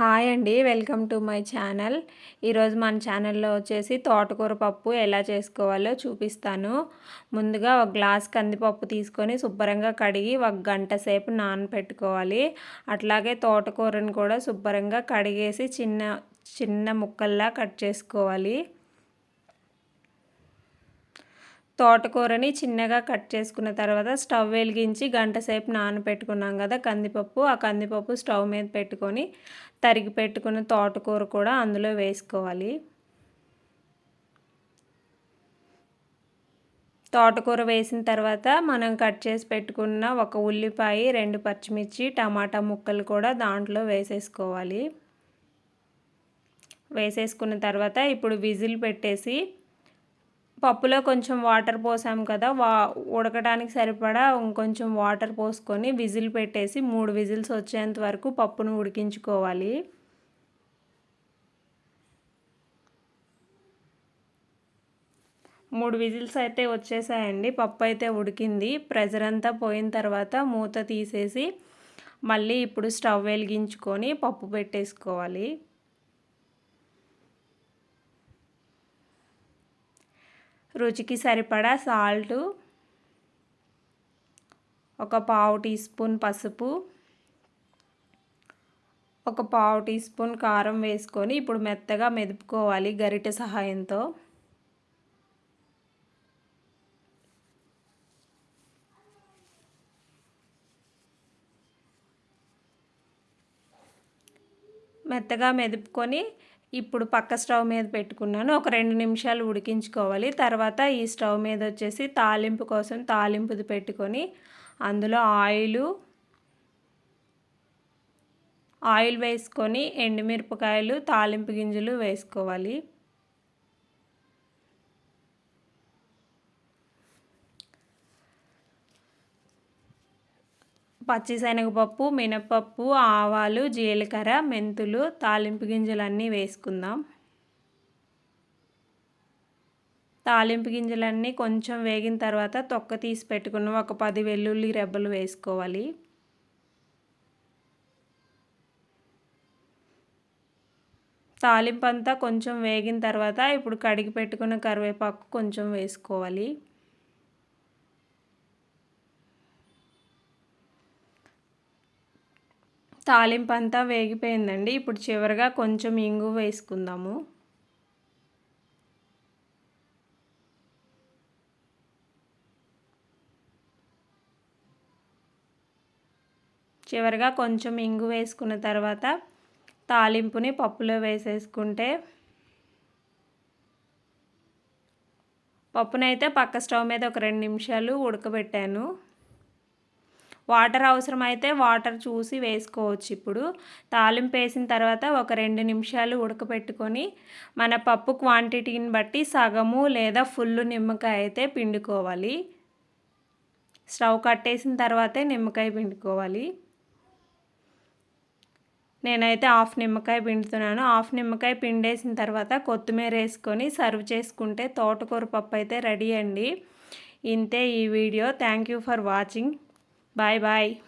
Hi అండి welcome to my channel. ఈరోజు మన ఛానల్లో వచ్చేసి తోటకూర పప్పు ఎలా చేసుకోవాలో చూపిస్తాను. ముందుగా ఒక గ్లాస్ కందిపప్పు తీసుకొని శుభ్రంగా కడిగి ఒక గంట సేపు నానపెట్టుకోవాలి. అట్లాగే తోటకూరను కూడా శుభ్రంగా కడిగేసి చిన్న చిన్న ముక్కల్లా కట్ చేసుకోవాలి. తోటకూరని చిన్నగా కట్ చేసుకున్న తర్వాత స్టవ్ వెలిగించి గంట సేపు నానబెట్టుకున్నాం కదా కందిపప్పు. ఆ కందిపప్పు స్టవ్ మీద పెట్టుకొని తరిగి పెట్టుకున్న తోటకూర కూడా అందులో వేసుకోవాలి. తోటకూర వేసిన తర్వాత మనం కట్ చేసి పెట్టుకున్న ఒక ఉల్లిపాయ రెండు పచ్చిమిర్చి టమాటా ముక్కలు కూడా దాంట్లో వేసేసుకోవాలి. వేసేసుకున్న తర్వాత ఇప్పుడు విజిల్ పెట్టేసి పప్పులో కొంచెం వాటర్ పోసాం కదా వా ఉడకడానికి సరిపడా ఇంకొంచెం వాటర్ పోసుకొని విజిల్ పెట్టేసి మూడు విజిల్స్ వచ్చేంత వరకు పప్పును ఉడికించుకోవాలి. మూడు విజిల్స్ అయితే వచ్చేసాయండి పప్పు అయితే ఉడికింది. ప్రెజర్ అంతా పోయిన తర్వాత మూత తీసేసి మళ్ళీ ఇప్పుడు స్టవ్ వెలిగించుకొని పప్పు పెట్టేసుకోవాలి. రుచికి సరిపడా సాల్టు ఒక పావు టీ స్పూన్ పసుపు ఒక పావు టీ స్పూన్ కారం వేసుకొని ఇప్పుడు మెత్తగా మెదుపుకోవాలి గరిటె సహాయంతో. మెత్తగా మెదుపుకొని ఇప్పుడు పక్క స్టవ్ మీద పెట్టుకున్నాను. ఒక రెండు నిమిషాలు ఉడికించుకోవాలి. తర్వాత ఈ స్టవ్ మీద వచ్చేసి తాలింపు కోసం తాలింపుది పెట్టుకొని అందులో ఆయిలు ఆయిల్ వేసుకొని ఎండుమిరపకాయలు తాలింపు గింజలు వేసుకోవాలి. పచ్చిశనగపప్పు మినపప్పు ఆవాలు జీలకర్ర మెంతులు తాలింపు గింజలు అన్నీ వేసుకుందాం. తాలింపు గింజలన్నీ కొంచెం వేగిన తర్వాత తొక్క తీసి పెట్టుకున్న ఒక పది వెల్లుల్లి రెబ్బలు వేసుకోవాలి. తాలింపు అంతా కొంచెం వేగిన తర్వాత ఇప్పుడు కడిగి పెట్టుకున్న కరివేపాకు కొంచెం వేసుకోవాలి. తాలింపు అంతా వేగిపోయిందండి. ఇప్పుడు చివరిగా కొంచెం ఇంగు వేసుకుందాము. చివరిగా కొంచెం ఇంగు వేసుకున్న తర్వాత తాలింపుని పప్పులో వేసేసుకుంటే పప్పునైతే పక్క స్టవ్ మీద ఒక రెండు నిమిషాలు ఉడకబెట్టాను. వాటర్ అవసరమైతే వాటర్ చూసి వేసుకోవచ్చు ఇప్పుడు. తాలింపు వేసిన తర్వాత ఒక రెండు నిమిషాలు ఉడకపెట్టుకొని మన పప్పు క్వాంటిటీని బట్టి సగము లేదా ఫుల్ నిమ్మకాయ అయితే పిండుకోవాలి. స్టవ్ కట్టేసిన తర్వాతే నిమ్మకాయ పిండుకోవాలి. నేనైతే హాఫ్ నిమ్మకాయ పిండుతున్నాను. హాఫ్ నిమ్మకాయ పిండేసిన తర్వాత కొత్తిమీర వేసుకొని సర్వ్ చేసుకుంటే తోటకూర పప్పు అయితే రెడీ అండి. ఇంతే ఈ video. Thank you for watching. Bye bye.